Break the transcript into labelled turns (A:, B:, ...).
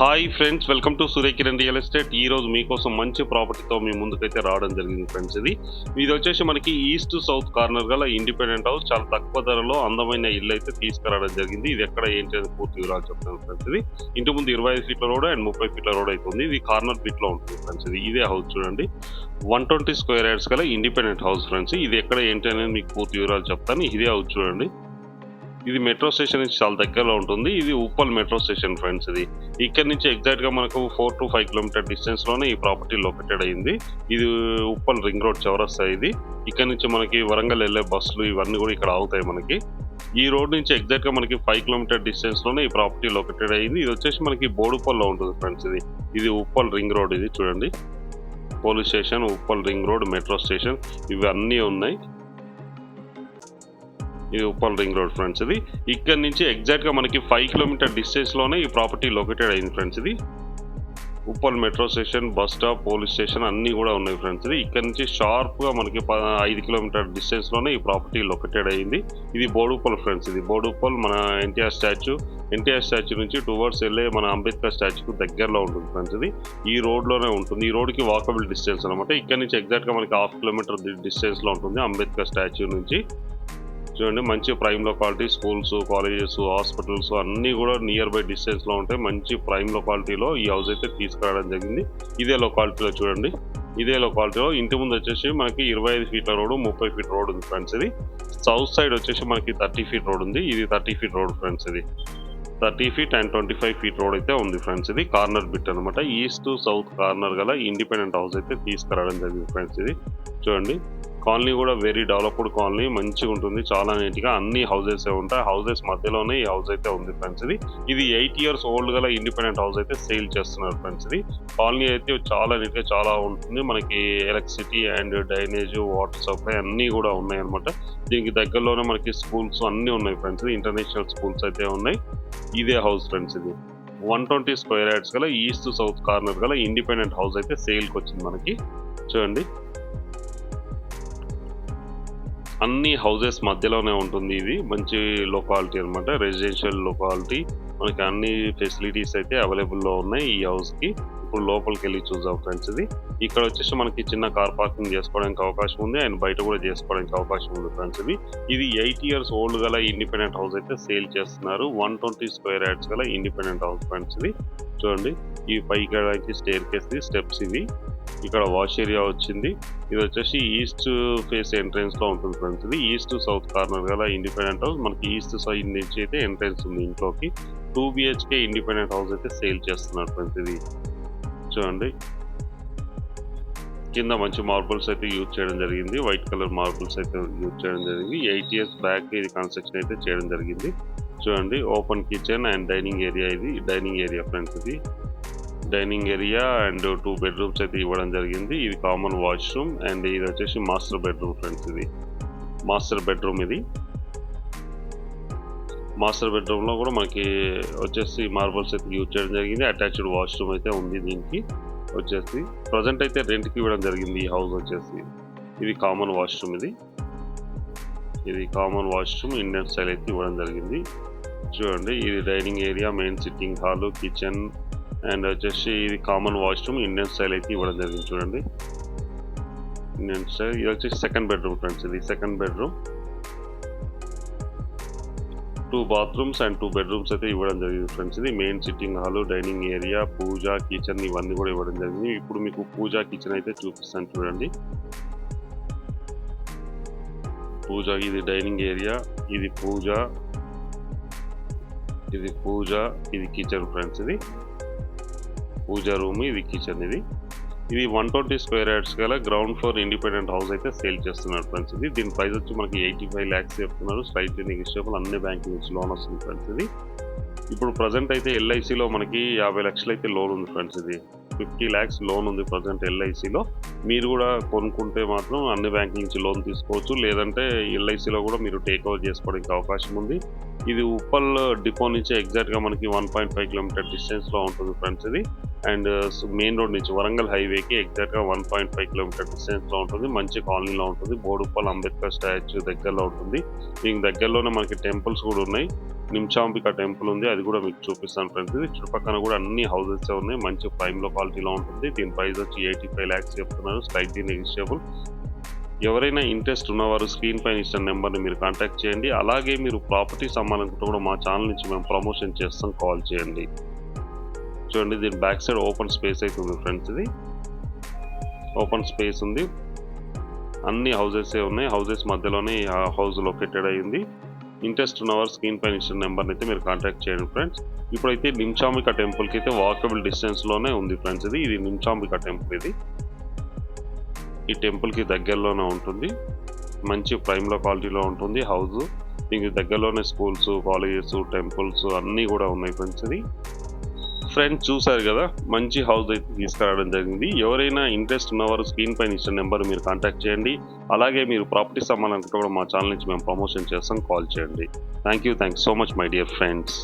A: Hi friends welcome to Suryakiran real estate. ఈ రోజు మీకోసం మంచి ప్రాపర్టీతో మీ ముందుకైతే రావడం జరిగింది ఫ్రెండ్స్ ఇది. ఇది వచ్చేసి మనకి ఈస్ట్ సౌత్ కార్నర్ గల ఇండిపెండెంట్ హౌస్. చాలా తక్కువ ధరలో అందమైన ఇల్లు అయితే తీసుకురావడం జరిగింది. ఇది ఎక్కడ ఏంటి అని పూర్తి వివరాలు చెప్తాను ఫ్రెండ్స్ ఇది. ఇంటి ముందు ఇరవై ఐదు ఫీట్ల రోడ్ అండ్ ముప్పై ఫీట్ల రోడ్ అవుతుంది ఇది కార్నర్ బిట్లో ఉంటుంది ఫ్రెండ్స్ ఇది. ఇదే హౌస్ చూడండి. వన్ ట్వంటీ స్క్వేర్ యార్డ్స్ గల ఇండిపెండెంట్ హౌస్ ఫ్రెండ్స్ ఇది. ఎక్కడ ఏంటి అనేది మీకు పూర్తి వివరాలు చెప్తాను. ఇదే హౌస్ చూడండి. ఇది మెట్రో స్టేషన్ నుంచి చాలా దగ్గరలో ఉంటుంది. ఇది ఉప్పల్ మెట్రో స్టేషన్ ఫ్రెండ్స్ ఇది. ఇక్కడ నుంచి ఎగ్జాక్ట్గా మనకు ఫోర్ టు ఫైవ్ కిలోమీటర్ డిస్టెన్స్లోనే ఈ ప్రాపర్టీ లొకేటెడ్ అయింది. ఇది ఉప్పల్ రింగ్ రోడ్ చౌరస్తా ఇది. ఇక్కడ నుంచి మనకి వరంగల్ వెళ్ళే బస్సులు ఇవన్నీ కూడా ఇక్కడ ఆగుతాయి మనకి. ఈ రోడ్ నుంచి ఎగ్జాక్ట్గా మనకి ఫైవ్ కిలోమీటర్ డిస్టెన్స్లోనే ఈ ప్రాపర్టీ లొకేటెడ్ అయింది. ఇది వచ్చేసి మనకి బోడుపల్లో ఉంటుంది ఫ్రెండ్స్ ఇది. ఇది ఉప్పల్ రింగ్ రోడ్ ఇది చూడండి. Police station Uppal ring road metro station ఇవన్నీ ఉన్నాయి. ఉప్పల్ రింగ్ రోడ్ ఫ్రెండ్స్ ఇది. ఇక్కడ నుంచి ఎగ్జాక్ట్గా మనకి ఫైవ్ కిలోమీటర్ డిస్టెన్స్లోనే ఈ ప్రాపర్టీ లొకేటెడ్ అయింది ఫ్రెండ్స్ ఇది. Uppal metro station bus stop police station అన్నీ కూడా ఉన్నాయి ఫ్రెండ్స్ ఇది. ఇక్కడ నుంచి షార్ప్గా మనకి ప- ఐదు కిలోమీటర్ డిస్టెన్స్లోనే ఈ ప్రాపర్టీ లొకేటెడ్ అయింది. ఇది బోడుప్పల్ ఫ్రెండ్స్ ఇది. బోడుప్పల్ మన ఎన్టీఆర్ స్టాచ్యూ ఎన్టీఆర్ స్టాచ్యూ నుంచి టువర్డ్స్ వెళ్ళే మన అంబేద్కర్ స్టాచ్యూకు దగ్గరలో ఉంటుంది ఫ్రెండ్స్ ఇది. ఈ రోడ్లోనే ఉంటుంది. ఈ రోడ్కి వాకబుల్ డిస్టెన్స్ అనమాట ఇక్కడ నుంచి ఎగ్జాక్ట్గా మనకి హాఫ్ కిలోమీటర్ డిస్టెన్స్లో ఉంటుంది అంబేద్కర్ స్టాచ్యూ నుంచి. చూడండి మంచి prime locality schools colleges hospitals అన్నీ కూడా నియర్ బై డిస్టెన్స్లో ఉంటాయి. మంచి ప్రైమ్ లొకాలిటీలో ఈ హౌస్ అయితే తీసుకురావడం జరిగింది. ఇదే లొకాలిటీలో చూడండి. ఇదే లొకాలిటీలో ఇంటి ముందు వచ్చేసి మనకి ఇరవై ఐదు ఫీట్ల రోడ్ ముప్పై ఫీట్ రోడ్ ఉంది ఫ్రెండ్స్ ఇది. సౌత్ సైడ్ వచ్చేసి మనకి థర్టీ ఫీట్ రోడ్ ఉంది. ఇది థర్టీ ఫీట్ రోడ్ ఫ్రెండ్స్ ఇది. Thirty feet and twenty five feet road అయితే ఉంది ఫ్రెండ్స్ ఇది. కార్నర్ బిట్ అనమాట ఈస్ట్ సౌత్ కార్నర్ గల ఇండిపెండెంట్ హౌస్ అయితే తీసుకురావడం జరిగింది ఫ్రెండ్స్ ఇది. చూడండి. కాలనీ కూడా వెరీ డెవలప్డ్ కాలనీ మంచిగా ఉంటుంది చాలా నీట్గా అన్ని హౌసెస్ ఉంటాయి. హౌసెస్ మధ్యలోనే ఈ హౌస్ అయితే ఉంది ఫ్రెండ్స్ ఇది. ఇది ఎయిట్ ఇయర్స్ ఓల్డ్ గల ఇండిపెండెంట్ హౌస్ అయితే సేల్ చేస్తున్నారు ఫ్రెండ్స్ ఇది. కాలనీ అయితే చాలా నీట్గా చాలా ఉంటుంది. మనకి electricity and drainage water supply అన్నీ కూడా ఉన్నాయి అనమాట దీనికి దగ్గరలోనే మనకి స్కూల్స్ అన్నీ ఉన్నాయి ఫ్రెండ్స్ ఇది. ఇంటర్నేషనల్ స్కూల్స్ అయితే ఉన్నాయి. ఇదే హౌస్ ఫ్రెండ్స్ ఇది. వన్ ట్వంటీ స్క్వేర్ యార్డ్స్ గల ఈస్ట్ సౌత్ కార్నర్ గల ఇండిపెండెంట్ హౌస్ అయితే సేల్కి వచ్చింది మనకి. చూడండి. అన్ని హౌసెస్ మధ్యలోనే ఉంటుంది ఇది. మంచి లొకాలిటీ అన్నమాట. రెసిడెన్షియల్ లొకాలిటీ మనకి అన్ని ఫెసిలిటీస్ అయితే అవైలబుల్లో ఉన్నాయి ఈ హౌస్కి. ఇప్పుడు లోపలికి వెళ్ళి చూద్దాం ఫ్రెండ్స్ ఇది. ఇక్కడ వచ్చేసి మనకి చిన్న కార్ పార్కింగ్ చేసుకోవడానికి అవకాశం ఉంది. అండ్ బయట కూడా చేసుకోవడానికి అవకాశం ఉంది ఫ్రెండ్స్ ఇది. ఇది ఎయిట్ ఇయర్స్ ఓల్డ్ గల ఇండిపెండెంట్ హౌస్ అయితే సేల్ చేస్తున్నారు. వన్ ట్వంటీ స్క్వేర్ యార్డ్స్ గల ఇండిపెండెంట్ హౌస్ ఫ్రెండ్స్ ఇది. చూడండి. ఈ పైకి స్టేర్ కేస్ స్టెప్స్ ఇవి ఇక్కడ వాష్ ఏరియా వచ్చింది. ఇది వచ్చేసి ఈస్ట్ ఫేస్ ఎంట్రెన్స్లో ఉంటుంది ఫ్రెండ్స్ ఇది. ఈస్ట్ సౌత్ కార్నర్ గల ఇండిపెండెంట్ హౌస్. మనకి ఈస్ట్ సైడ్ నుంచి అయితే ఎంట్రెన్స్ ఉంది ఇంట్లోకి. టూ బిహెచ్కే ఇండిపెండెంట్ హౌస్ అయితే సేల్ చేస్తున్నారు ఫ్రెండ్స్ ఇది. చూడండి. కింద మంచి మార్బుల్స్ అయితే యూజ్ చేయడం జరిగింది. వైట్ కలర్ మార్బుల్స్ అయితే యూజ్ చేయడం జరిగింది. ఎయిట్ ఇయర్స్ బ్యాక్ ఇది కన్స్ట్రక్షన్ అయితే చేయడం జరిగింది. చూడండి open kitchen and dining area ఇది. డైనింగ్ ఏరియా ఫ్రెండ్స్ ఇది. Dining area and two bedrooms అయితే ఇవ్వడం జరిగింది. ఇది కామన్ వాష్రూమ్ అండ్ ఇది వచ్చేసి మాస్టర్ బెడ్రూమ్ ఫ్రెండ్స్ ఇది. మాస్టర్ బెడ్రూమ్ ఇది. మాస్టర్ బెడ్రూమ్లో కూడా మనకి వచ్చేసి మార్బల్స్ అయితే యూజ్ చేయడం జరిగింది. అటాచ్డ్ వాష్రూమ్ అయితే ఉంది దీనికి వచ్చేసి. ప్రజెంట్ అయితే రెంట్కి ఇవ్వడం జరిగింది ఈ హౌస్ వచ్చేసి. ఇది కామన్ వాష్రూమ్ ఇది. ఇది కామన్ వాష్రూమ్ ఇండియన్ స్టైల్ అయితే ఇవ్వడం జరిగింది. చూడండి ఇది dining area main sitting hall kitchen and వచ్చేసి ఇది కామన్ వాష్రూమ్ ఇండియన్ స్టైల్ అయితే ఇవ్వడం జరిగింది చూడండి. ఇండియన్ స్టైల్ ఇది వచ్చేసి సెకండ్ బెడ్రూమ్ ఫ్రెండ్స్ ఇది second bedroom two bathrooms and two bedrooms అయితే ఇవ్వడం జరిగింది ఫ్రెండ్స్ ఇది main sitting hall dining area puja kitchen ఇవన్నీ కూడా ఇవ్వడం జరిగింది. ఇప్పుడు మీకు పూజ కిచెన్ అయితే చూపిస్తాను చూడండి. పూజ ఇది డైనింగ్ ఏరియా ఇది పూజ ఇది పూజ ఇది కిచెన్ ఫ్రెండ్స్ ఇది. పూజా రూమ్ ఇది కిచెన్ ఇది ఇది వన్ ట్వంటీ స్క్వేర్ యార్డ్స్ గల గ్రౌండ్ ఫ్లోర్ ఇండిపెండెంట్ హౌస్ అయితే సేల్ చేస్తున్నారు ఫ్రెండ్స్ ఇది. దీని ప్రైస్ వచ్చి మనకి ఎయిటీ ఫైవ్ ల్యాక్స్ చెప్తున్నారు స్లైట్లీ నెగిషియబుల్ అన్ని బ్యాంకుల నుంచి లోన్ వస్తుంది ఫ్రెండ్స్ ఇది. ఇప్పుడు ప్రజెంట్ అయితే ఎల్ఐసిలో మనకి యాభై లక్షలు అయితే లోన్ ఉంది ఫ్రెండ్స్ ఇది. ఫిఫ్టీ ల్యాక్స్ లోన్ ఉంది ప్రజెంట్ ఎల్ఐసిలో మీరు కూడా కొనుక్కుంటే మాత్రం అన్ని బ్యాంకుల నుంచి లోన్ తీసుకోవచ్చు. లేదంటే ఎల్ఐసిలో కూడా మీరు టేక్ ఓవర్ చేసుకోవడానికి అవకాశం ఉంది. ఇది ఉప్పల్ డిపో నుంచి ఎగ్జాక్ట్గా మనకి వన్ పాయింట్ ఫైవ్ కిలోమీటర్ డిస్టెన్స్లో ఉంటుంది ఫ్రెండ్స్ ఇది. అండ్ మెయిన్ రోడ్ నుంచి వరంగల్ హైవేకి ఎగ్జాక్ట్గా వన్ పాయింట్ ఫైవ్ కిలోమీటర్ డిస్టెన్స్లో ఉంటుంది. మంచి కాలనీలో ఉంటుంది. బోడుప్పల్ అంబేద్కర్ స్టాచ్యూ దగ్గరలో ఉంటుంది. దీనికి దగ్గరలోనే మనకి టెంపుల్స్ కూడా ఉన్నాయి. నిమ్చాంబిక టెంపుల్ ఉంది. అది కూడా మీకు చూపిస్తాను ఫ్రెండ్స్. ఇది చుట్టుపక్కన కూడా అన్ని హౌసెస్ ఉన్నాయి. మంచి ప్రైమ్లో క్వాలిటీలో ఉంటుంది. దీని ప్రైస్ వచ్చి ఎయిటీ ఫైవ్ ల్యాక్స్ చెప్తున్నారు. Slightly negotiable. ఎవరైనా ఇంట్రెస్ట్ ఉన్నవారు స్క్రీన్ పైన ఇచ్చిన నెంబర్ని మీరు కాంటాక్ట్ చేయండి. అలాగే మీరు ప్రాపర్టీస్ అమ్మాలనుకుంటే కూడా మా ఛానల్ నుంచి మేము ప్రమోషన్ చేస్తాం. కాల్ చేయండి. చూడండి దీని బ్యాక్ సైడ్ ఓపెన్ స్పేస్ అయితే ఉంది ఫ్రెండ్స్ ఇది. ఓపెన్ స్పేస్ ఉంది. అన్ని హౌసెస్ ఉన్నాయి. హౌసెస్ మధ్యలోనే ఆ హౌస్ లొకేటెడ్ అయ్యింది. ఇంట్రెస్ట్ ఉన్నవారు స్క్రీన్ పైన ఇచ్చిన నెంబర్ని అయితే మీరు కాంటాక్ట్ చేయండి ఫ్రెండ్స్ ఇప్పుడైతే నిమ్చాంబిక టెంపుల్కి అయితే వాకబుల్ డిస్టెన్స్లోనే ఉంది ఫ్రెండ్స్ ఇది. ఇది నిమ్చాంబిక టెంపుల్ ఇది. ఈ టెంపుల్కి దగ్గరలోనే ఉంటుంది. మంచి ప్రైమ్లో క్వాలిటీలో ఉంటుంది హౌస్ దీనికి దగ్గరలోనే స్కూల్స్ కాలేజెస్ టెంపుల్స్ అన్నీ కూడా ఉన్నాయి ఫ్రెండ్స్ ఇది. ఫ్రెండ్స్ చూసారు కదా మంచి హౌస్ అయితే తీసుకురావడం జరిగింది. ఎవరైనా ఇంట్రెస్ట్ ఉన్నవారు స్క్రీన్ పైన ఇచ్చిన నెంబర్ మీరు కాంటాక్ట్ చేయండి. అలాగే మీరు ప్రాపర్టీస్ అమ్మాలనుకుంటే కూడా మా ఛానల్ నుంచి మేము ప్రమోషన్ చేస్తాం. కాల్ చేయండి. Thank you thank so much my dear friends